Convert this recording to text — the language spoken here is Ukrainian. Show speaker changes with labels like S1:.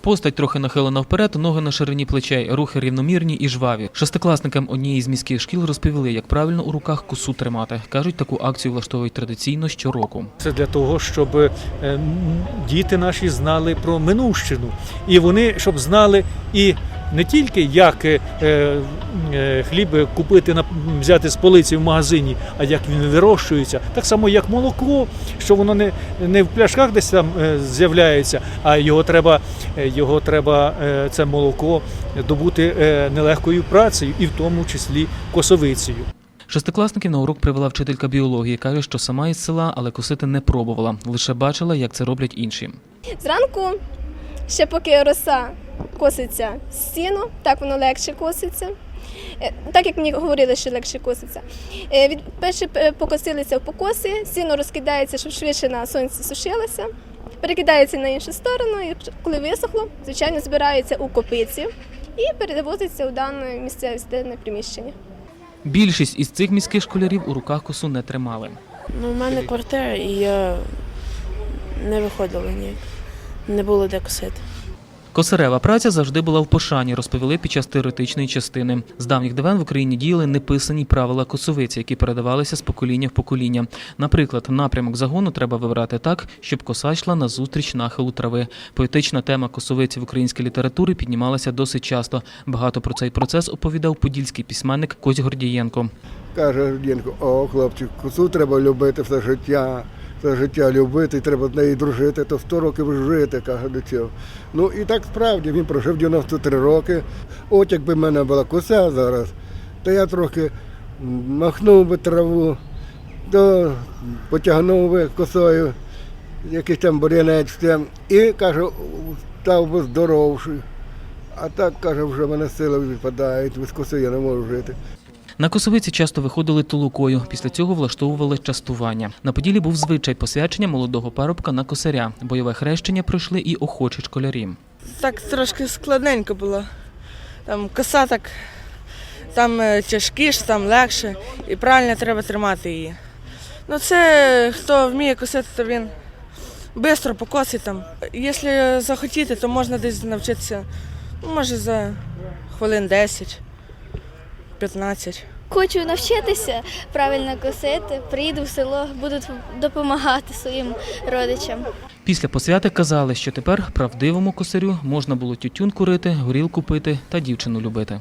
S1: Постать трохи нахилена вперед, ноги на ширині плечей, рухи рівномірні і жваві. Шестикласникам однієї з міських шкіл розповіли, як правильно у руках косу тримати. Кажуть, таку акцію влаштовують традиційно щороку.
S2: Це для того, щоб е, діти наші знали про минувщину, і вони щоб знали і не тільки як е, е, хліб купити на взяти з полиці в магазині, а як він вирощується, так само як молоко, що воно не, не в пляшках десь там е, з'являється, а його треба, е, його треба е, це молоко добути е, нелегкою працею, і в тому числі косовицею.
S1: Шестикласників на урок привела вчителька біології. каже, що сама із села, але косити не пробувала. Лише бачила, як це роблять інші.
S3: Зранку, ще поки роса коситься з сіну, так воно легше коситься. Е, Так як мені говорили, що легше коситься. Е, Від перше е, покосилися в покоси, сіно розкидається, щоб швидше на сонці сушилося, перекидається на іншу сторону, і коли висохло, звичайно, збирається у копиці і перевозиться у дане місцеве стильне приміщення.
S1: Більшість із цих міських школярів у руках косу не тримали.
S4: Ну, у мене квартира, і я не виходила ніяк. Не було де косити.
S1: Косарева праця завжди була в пошані, розповіли під час теоретичної частини. З давніх давен в Україні діяли неписані правила косовиці, які передавалися з покоління в покоління. Наприклад, напрямок загону треба вибирати так, щоб коса йшла на зустріч нахилу трави. Поетична тема косовиці в українській літературі піднімалася досить часто. Багато про цей процес оповідав подільський письменник Кось Гордієнко.
S5: Каже Гордієнко, о, хлопчик, косу треба любити все життя, все життя любити, треба з нею дружити, то 100 років жити, каже до цього. Ну і так справді він прожив 93 роки. От якби в мене була коса зараз, то я трохи махнув би траву, то потягнув би косою, якийсь там бурянець, і каже, став би здоровший. А так, каже, вже в мене сили відпадають, без коси я не можу жити.
S1: На косовиці часто виходили толукою. Після цього влаштовували частування. На поділі був звичай посвячення молодого парубка на косаря. Бойове хрещення пройшли і охочі школярі.
S6: так трошки складненько було. Там коса так, там е, тяжкіше, там легше, і правильно треба тримати її. Ну це хто вміє косити, то він швидко покосить там. Якщо захотіти, то можна десь навчитися, ну, може за хвилин 10, 15.
S7: Хочу навчитися правильно косити, приїду в село, буду допомагати своїм родичам.
S1: Після посвяти казали, що тепер правдивому косарю можна було тютюн курити, горілку пити та дівчину любити.